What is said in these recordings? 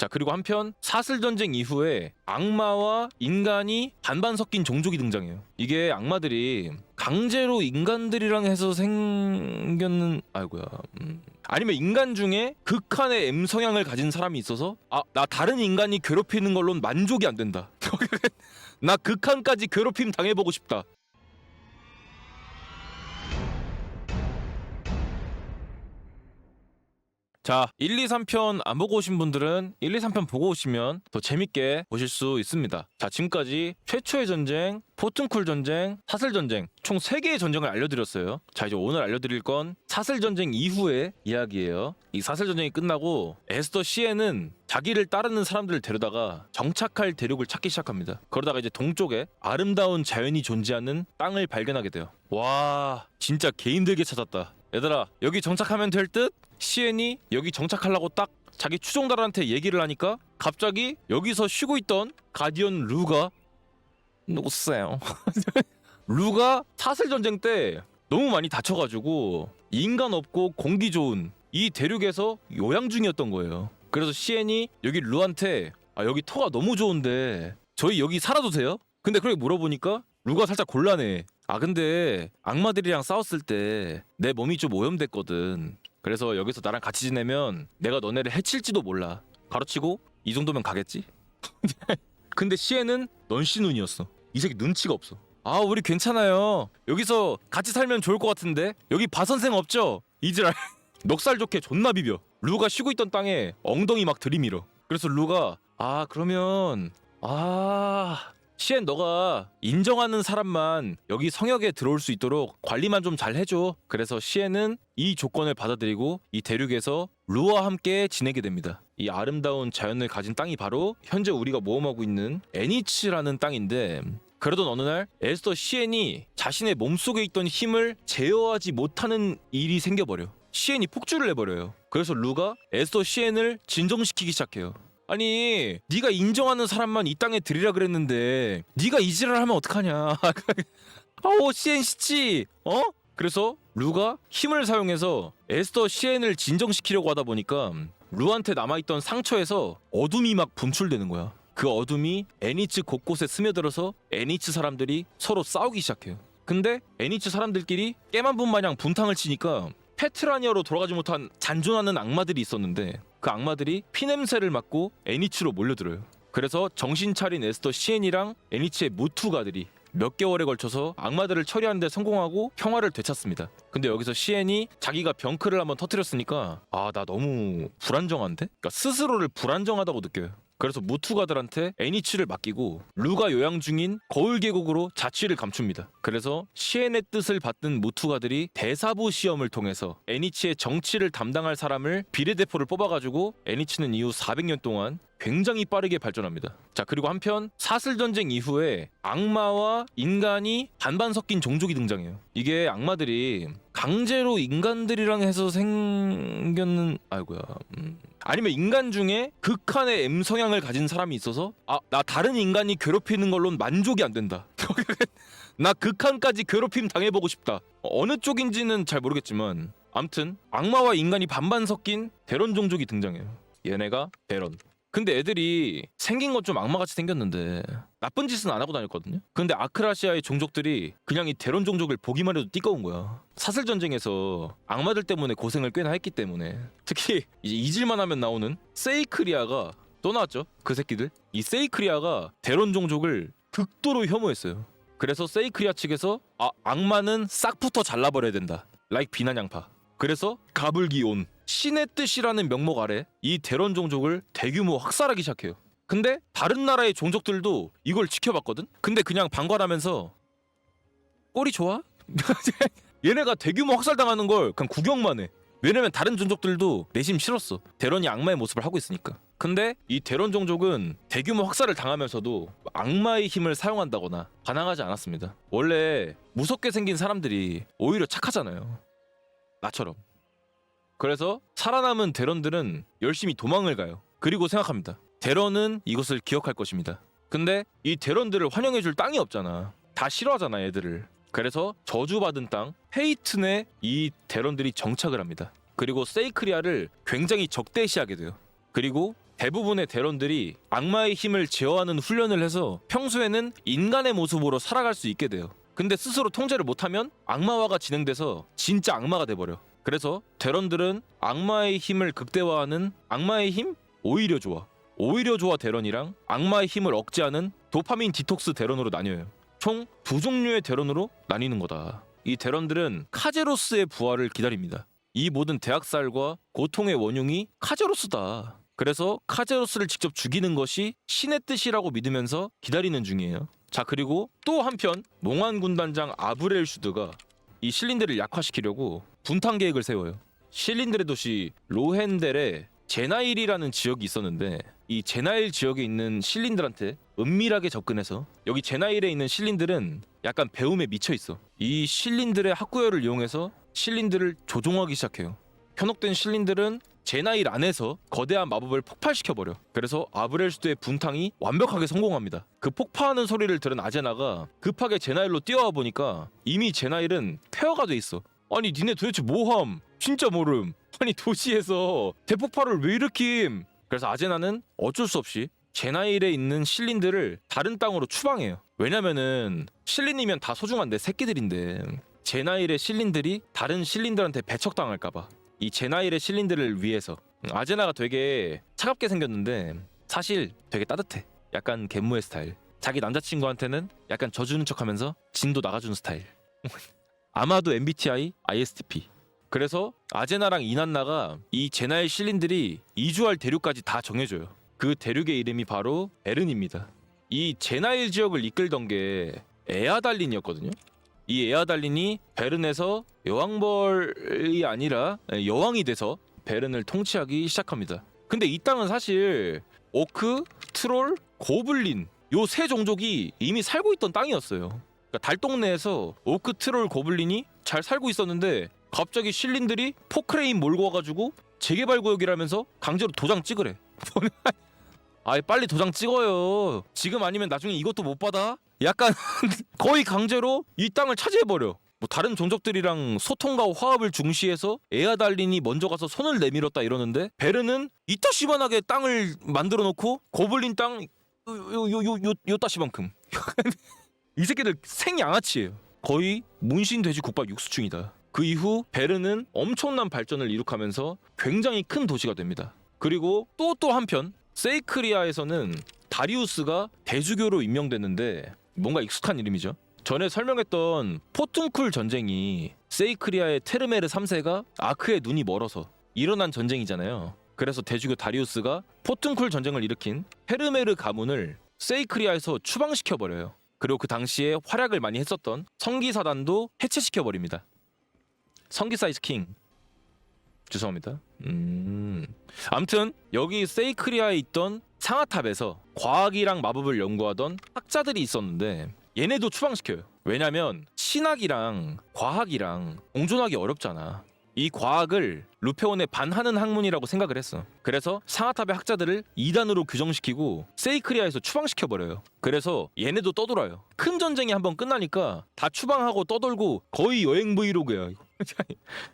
자 그리고 한편 사슬 전쟁 이후에 악마와 인간이 반반 섞인 종족이 등장해요. 이게 악마들이 강제로 인간들이랑 해서 생겼는 아이고야. 음. 아니면 인간 중에 극한의 M 성향을 가진 사람이 있어서 아 나 다른 인간이 괴롭히는 걸론 만족이 안 된다. 나 극한까지 괴롭힘 당해보고 싶다. 자, 1, 2, 3편 안 보고 오신 분들은 1, 2, 3편 보고 오시면 더 재밌게 보실 수 있습니다. 자, 지금까지 최초의 전쟁, 포튼쿨 전쟁, 사슬 전쟁 총 3개의 전쟁을 알려드렸어요. 자, 이제 오늘 알려드릴 건 사슬 전쟁 이후의 이야기예요. 이 사슬 전쟁이 끝나고 에스더 시에는 자기를 따르는 사람들을 데려다가 정착할 대륙을 찾기 시작합니다. 그러다가 이제 동쪽에 아름다운 자연이 존재하는 땅을 발견하게 돼요. 와, 진짜 개인들게 찾았다. 얘들아, 여기 정착하면 될 듯? 시엔이 여기 정착하려고 딱 자기 추종달한테 얘기를 하니까 갑자기 여기서 쉬고 있던 가디언 루가 누구세요? 루가 사슬 전쟁 때 너무 많이 다쳐가지고 인간 없고 공기 좋은 이 대륙에서 요양 중이었던 거예요. 그래서 시엔이 여기 루한테 아 여기 터가 너무 좋은데 저희 여기 살아도 돼요? 근데 그렇게 물어보니까 루가 살짝 곤란해. 아 근데 악마들이랑 싸웠을 때 내 몸이 좀 오염됐거든. 그래서 여기서 나랑 같이 지내면 내가 너네를 해칠지도 몰라. 가로치고 이 정도면 가겠지? 근데 시에는 넌씨 눈이었어. 이 새끼 눈치가 없어. 아 우리 괜찮아요. 여기서 같이 살면 좋을 것 같은데 여기 바 선생 없죠? 이지랄. 넉살 좋게 존나 비벼. 루가 쉬고 있던 땅에 엉덩이 막 들이밀어. 그래서 루가 아 그러면 아 시엔 너가 인정하는 사람만 여기 성역에 들어올 수 있도록 관리만 좀 잘 해줘. 그래서 시엔은 이 조건을 받아들이고 이 대륙에서 루와 함께 지내게 됩니다. 이 아름다운 자연을 가진 땅이 바로 현재 우리가 모험하고 있는 애니츠라는 땅인데 그러던 어느 날 에스더 시엔이 자신의 몸속에 있던 힘을 제어하지 못하는 일이 생겨버려. 시엔이 폭주를 해버려요. 그래서 루가 에스더 시엔을 진정시키기 시작해요. 아니 네가 인정하는 사람만 이 땅에 들이라 그랬는데 네가 이지랄 하면 어떡하냐? 아오 시엔 시치 어? 그래서 루가 힘을 사용해서 에스더 시엔을 진정시키려고 하다 보니까 루한테 남아있던 상처에서 어둠이 막 분출되는 거야. 그 어둠이 애니츠 곳곳에 스며들어서 애니츠 사람들이 서로 싸우기 시작해요. 근데 애니츠 사람들끼리 깨만 분 마냥 분탕을 치니까 페트라니아로 돌아가지 못한 잔존하는 악마들이 있었는데 그 악마들이 피냄새를 맡고 애니츠로 몰려들어요. 그래서 정신 차린 에스더 시엔이랑 애니츠의 무투가들이 몇 개월에 걸쳐서 악마들을 처리하는 데 성공하고 평화를 되찾습니다. 근데 여기서 시엔이 자기가 병크를 한번 터뜨렸으니까 아 나 너무 불안정한데? 그러니까 스스로를 불안정하다고 느껴요. 그래서 무투가들한테 애니츠를 맡기고 루가 요양 중인 거울 계곡으로 자취를 감춥니다. 그래서 시엔의 뜻을 받든 무투가들이 대사부 시험을 통해서 애니츠의 정치를 담당할 사람을 비례대표를 뽑아가지고 애니츠는 이후 400년 동안 굉장히 빠르게 발전합니다. 자 그리고 한편 사슬 전쟁 이후에 악마와 인간이 반반 섞인 종족이 등장해요. 이게 악마들이 강제로 인간들이랑 해서 생겼는 아이고야. 음. 아니면 인간 중에 극한의 M 성향을 가진 사람이 있어서 아 나 다른 인간이 괴롭히는 걸론 만족이 안 된다. 나 극한까지 괴롭힘 당해보고 싶다. 어느 쪽인지는 잘 모르겠지만 암튼 악마와 인간이 반반 섞인 대런 종족이 등장해요. 얘네가 대런. 근데 애들이 생긴 건 좀 악마같이 생겼는데 나쁜 짓은 안 하고 다녔거든요. 근데 아크라시아의 종족들이 그냥 이 대런 종족을 보기만 해도 띠꺼운 거야. 사슬 전쟁에서 악마들 때문에 고생을 꽤나 했기 때문에 특히 이제 잊을만 하면 나오는 세이크리아가 또 나왔죠. 그 새끼들. 이 세이크리아가 대런 종족을 극도로 혐오했어요. 그래서 세이크리아 측에서 아 악마는 싹부터 잘라버려야 된다. 라이크 비난 양파. 그래서 가불기온 신의 뜻이라는 명목 아래 이 대런 종족을 대규모 학살하기 시작해요. 근데 다른 나라의 종족들도 이걸 지켜봤거든. 근데 그냥 방관하면서 꼴이 좋아? 얘네가 대규모 학살당하는 걸 그냥 구경만 해. 왜냐면 다른 종족들도 내심 싫었어. 대런이 악마의 모습을 하고 있으니까. 근데 이 대런 종족은 대규모 학살을 당하면서도 악마의 힘을 사용한다거나 반항하지 않았습니다. 원래 무섭게 생긴 사람들이 오히려 착하잖아요. 나처럼. 그래서 살아남은 대런들은 열심히 도망을 가요. 그리고 생각합니다. 대런은 이것을 기억할 것입니다. 근데 이 대런들을 환영해줄 땅이 없잖아. 다 싫어하잖아, 애들을. 그래서 저주받은 땅 페이튼에 이 대런들이 정착을 합니다. 그리고 세이크리아를 굉장히 적대시하게 돼요. 그리고 대부분의 대론들이 악마의 힘을 제어하는 훈련을 해서 평소에는 인간의 모습으로 살아갈 수 있게 돼요. 근데 스스로 통제를 못하면 악마화가 진행돼서 진짜 악마가 돼버려. 그래서 대런들은 악마의 힘을 극대화하는 악마의 힘 오히려 좋아. 오히려 좋아 대런이랑 악마의 힘을 억제하는 도파민 디톡스 대런으로 나뉘어요. 총 두 종류의 대런으로 나뉘는 거다. 이 대런들은 카제로스의 부활을 기다립니다. 이 모든 대학살과 고통의 원흉이 카제로스다. 그래서 카제로스를 직접 죽이는 것이 신의 뜻이라고 믿으면서 기다리는 중이에요. 자 그리고 또 한편 몽환 군단장 아브렐 슈드가 이 실린들을 약화시키려고 분탕 계획을 세워요. 실린들의 도시 로헨델에 제나일이라는 지역이 있었는데 이 제나일 지역에 있는 실린들한테 은밀하게 접근해서 여기 제나일에 있는 실린들은 약간 배움에 미쳐 있어. 이 실린들의 학구열을 이용해서 실린들을 조종하기 시작해요. 현혹된 실린들은 제나일 안에서 거대한 마법을 폭발시켜 버려. 그래서 아브렐수드의 분탕이 완벽하게 성공합니다. 그 폭파하는 소리를 들은 아제나가 급하게 제나일로 뛰어와 보니까 이미 제나일은 폐허가 돼 있어. 아니 니네 도대체 뭐함? 진짜 모름. 아니 도시에서 대폭발을 왜 일으킴? 그래서 아제나는 어쩔 수 없이 제나일에 있는 실린들을 다른 땅으로 추방해요. 왜냐면은 실린이면 다 소중한데 새끼들인데 제나일의 실린들이 다른 실린들한테 배척당할까봐 이 제나일의 실린들을 위해서 음, 아제나가 되게 차갑게 생겼는데 사실 되게 따뜻해. 약간 갯무의 스타일. 자기 남자친구한테는 약간 져주는 척하면서 진도 나가주는 스타일. 아마도 MBTI ISTP. 그래서 아제나랑 이난나가 이 제나일 실린들이 이주할 대륙까지 다 정해줘요. 그 대륙의 이름이 바로 에른입니다. 이 제나일 지역을 이끌던 게 에아달린이었거든요. 이 에아달린이 베른에서 여왕벌이 아니라 여왕이 돼서 베른을 통치하기 시작합니다. 근데 이 땅은 사실 오크, 트롤, 고블린 요 세 종족이 이미 살고 있던 땅이었어요. 그러니까 달 동네에서 오크, 트롤, 고블린이 잘 살고 있었는데 갑자기 실린들이 포크레인 몰고 와가지고 재개발 구역이라면서 강제로 도장 찍으래. 아이 빨리 도장 찍어요. 지금 아니면 나중에 이것도 못 받아. 약간 거의 강제로 이 땅을 차지해버려. 뭐 다른 종족들이랑 소통과 화합을 중시해서 에아달린이 먼저 가서 손을 내밀었다 이러는데 베르는 이따시만하게 땅을 만들어 놓고 고블린 땅 요요요 요 요 따시만큼 이 새끼들 생양아치예요. 거의 문신 돼지 국밥 육수충이다. 그 이후 베르는 엄청난 발전을 이룩하면서 굉장히 큰 도시가 됩니다. 그리고 또 또 한편 세이크리아에서는 다리우스가 대주교로 임명됐는데 뭔가 익숙한 이름이죠. 전에 설명했던 포툰쿨 전쟁이 세이크리아의 테르메르 3세가 아크의 눈이 멀어서 일어난 전쟁이잖아요. 그래서 대주교 다리우스가 포툰쿨 전쟁을 일으킨 헤르메르 가문을 세이크리아에서 추방시켜 버려요. 그리고 그 당시에 활약을 많이 했었던 성기사단도 해체시켜 버립니다. 성기사이즈 킹. 죄송합니다. 음. 아무튼 여기 세이크리아에 있던 상아탑에서 과학이랑 마법을 연구하던 학자들이 있었는데 얘네도 추방시켜요. 왜냐면 신학이랑 과학이랑 공존하기 어렵잖아. 이 과학을 루페온의 반하는 학문이라고 생각을 했어. 그래서 상아탑의 학자들을 2단으로 규정시키고 세이크리아에서 추방시켜 버려요. 그래서 얘네도 떠돌아요. 큰 전쟁이 한번 끝나니까 다 추방하고 떠돌고 거의 여행 브이로그야. 이거.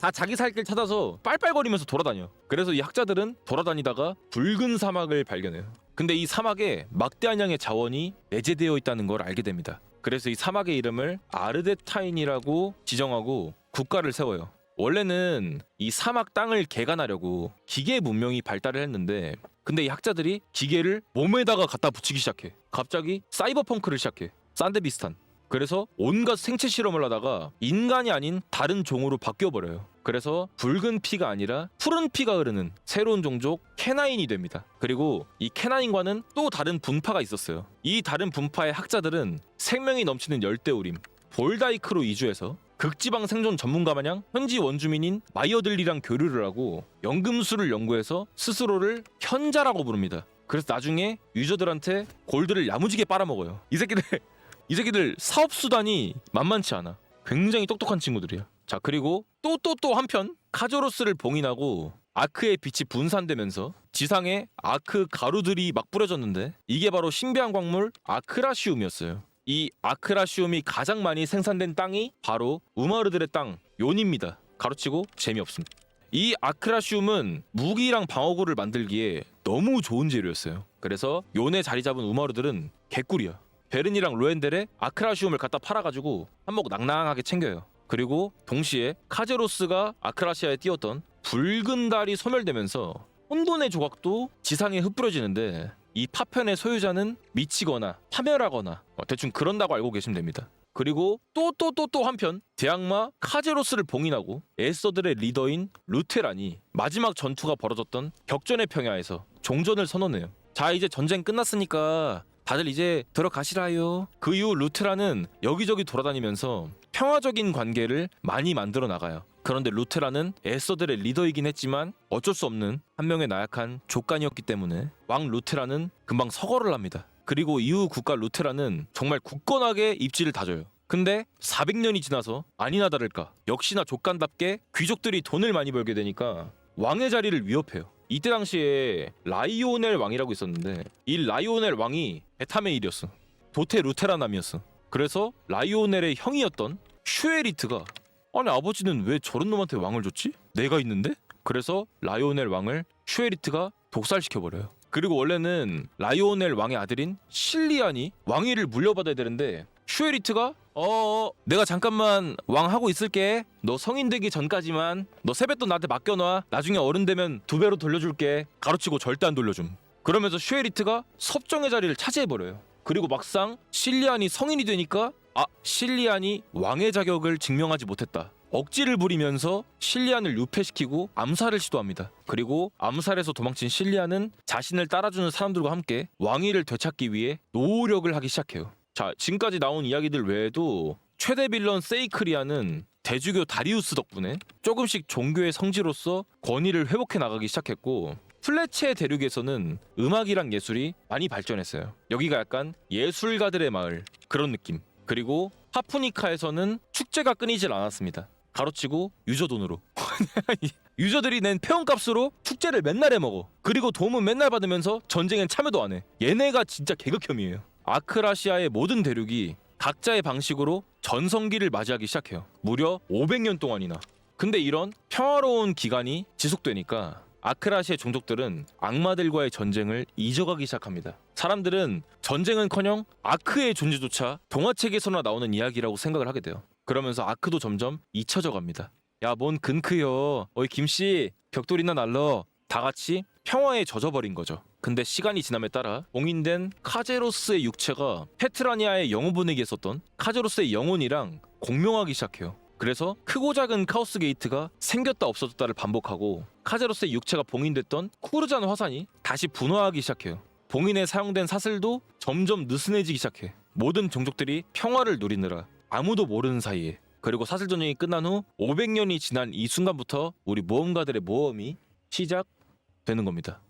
다 자기 살 길 찾아서 빨빨거리면서 돌아다녀. 그래서 이 학자들은 돌아다니다가 붉은 사막을 발견해요. 근데 이 사막에 막대한 양의 자원이 내재되어 있다는 걸 알게 됩니다. 그래서 이 사막의 이름을 아르데타인이라고 지정하고 국가를 세워요. 원래는 이 사막 땅을 개간하려고 기계 문명이 발달을 했는데 근데 이 학자들이 기계를 몸에다가 갖다 붙이기 시작해. 갑자기 사이버펑크를 시작해. 산데 비슷한. 그래서 온갖 생체 실험을 하다가 인간이 아닌 다른 종으로 바뀌어 버려요. 그래서 붉은 피가 아니라 푸른 피가 흐르는 새로운 종족 캐나인이 됩니다. 그리고 이 캐나인과는 또 다른 분파가 있었어요. 이 다른 분파의 학자들은 생명이 넘치는 열대우림 볼다이크로 이주해서 극지방 생존 전문가 마냥 현지 원주민인 마이어들리랑 교류를 하고 연금술을 연구해서 스스로를 현자라고 부릅니다. 그래서 나중에 유저들한테 골드를 야무지게 빨아먹어요. 이 새끼들 이 새끼들 사업 수단이 만만치 않아. 굉장히 똑똑한 친구들이야. 자 그리고 또 또 또 한편 카조로스를 봉인하고 아크의 빛이 분산되면서 지상에 아크 가루들이 막 뿌려졌는데 이게 바로 신비한 광물 아크라시움이었어요. 이 아크라시움이 가장 많이 생산된 땅이 바로 우마르들의 땅 요니입니다. 가로치고 재미없습니다. 이 아크라시움은 무기랑 방어구를 만들기에 너무 좋은 재료였어요. 그래서 요네 자리 잡은 우마르들은 개꿀이야. 베른이랑 로엔델에 아크라시움을 갖다 팔아가지고 한몫 낭낭하게 챙겨요. 그리고 동시에 카제로스가 아크라시아에 띄웠던 붉은 달이 소멸되면서 혼돈의 조각도 지상에 흩뿌려지는데 이 파편의 소유자는 미치거나 파멸하거나 어, 대충 그런다고 알고 계시면 됩니다. 그리고 또 또 또 또 한편 대악마 카제로스를 봉인하고 에서들의 리더인 루테란이 마지막 전투가 벌어졌던 격전의 평야에서 종전을 선언해요. 자 이제 전쟁 끝났으니까 다들 이제 들어가시라요. 그 이후 루테란은 여기저기 돌아다니면서 평화적인 관계를 많이 만들어 나가요. 그런데 루테란은 에서들의 리더이긴 했지만 어쩔 수 없는 한 명의 나약한 족간이었기 때문에 왕 루테란은 금방 서거를 합니다. 그리고 이후 국가 루테란은 정말 굳건하게 입지를 다져요. 근데 400년이 지나서 아니나 다를까 역시나 족간답게 귀족들이 돈을 많이 벌게 되니까 왕의 자리를 위협해요. 이때 당시에 라이오넬 왕이라고 있었는데 이 라이오넬 왕이 베타메일이었어. 도테 루테라남이었어. 그래서 라이오넬의 형이었던 슈에리트가 아니 아버지는 왜 저런 놈한테 왕을 줬지? 내가 있는데? 그래서 라이오넬 왕을 슈에리트가 독살시켜버려요. 그리고 원래는 라이오넬 왕의 아들인 실리안이 왕위를 물려받아야 되는데 슈에리트가 어 내가 잠깐만 왕 하고 있을게 너 성인 되기 전까지만 너 세뱃돈 나한테 맡겨놔 나중에 어른 되면 두 배로 돌려줄게 가로치고 절대 안 돌려줌 그러면서 슈에리트가 섭정의 자리를 차지해버려요 그리고 막상 실리안이 성인이 되니까 아 실리안이 왕의 자격을 증명하지 못했다 억지를 부리면서 실리안을 유폐시키고 암살을 시도합니다. 그리고 암살에서 도망친 실리안은 자신을 따라주는 사람들과 함께 왕위를 되찾기 위해 노력을 하기 시작해요. 자, 지금까지 나온 이야기들 외에도 최대 빌런 세이크리아는 대주교 다리우스 덕분에 조금씩 종교의 성지로서 권위를 회복해 나가기 시작했고 플레체 대륙에서는 음악이랑 예술이 많이 발전했어요. 여기가 약간 예술가들의 마을 그런 느낌. 그리고 파푸니카에서는 축제가 끊이질 않았습니다. 가로치고 유저 돈으로. 유저들이 낸 페온값으로 축제를 맨날 해먹어. 그리고 도움은 맨날 받으면서 전쟁엔 참여도 안해. 얘네가 진짜 개극혐이에요. 아크라시아의 모든 대륙이 각자의 방식으로 전성기를 맞이하기 시작해요. 무려 500년 동안이나. 근데 이런 평화로운 기간이 지속되니까 아크라시아 종족들은 악마들과의 전쟁을 잊어가기 시작합니다. 사람들은 전쟁은커녕 아크의 존재조차 동화책에서나 나오는 이야기라고 생각을 하게 돼요. 그러면서 아크도 점점 잊혀져 갑니다. 야, 뭔 근크요. 어이 김씨, 벽돌이나 날러. 다 같이 평화에 젖어버린 거죠. 근데 시간이 지남에 따라 봉인된 카제로스의 육체가 페트라니아의 영혼분에게 있었던 카제로스의 영혼이랑 공명하기 시작해요. 그래서 크고 작은 카오스 게이트가 생겼다 없어졌다를 반복하고 카제로스의 육체가 봉인됐던 쿠르잔 화산이 다시 분화하기 시작해요. 봉인에 사용된 사슬도 점점 느슨해지기 시작해. 모든 종족들이 평화를 누리느라 아무도 모르는 사이에 그리고 사슬 전쟁이 끝난 후 500년이 지난 이 순간부터 우리 모험가들의 모험이 시작되는 겁니다.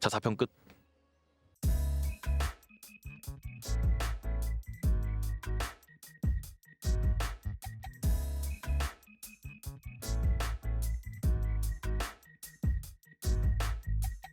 자, 4편 끝.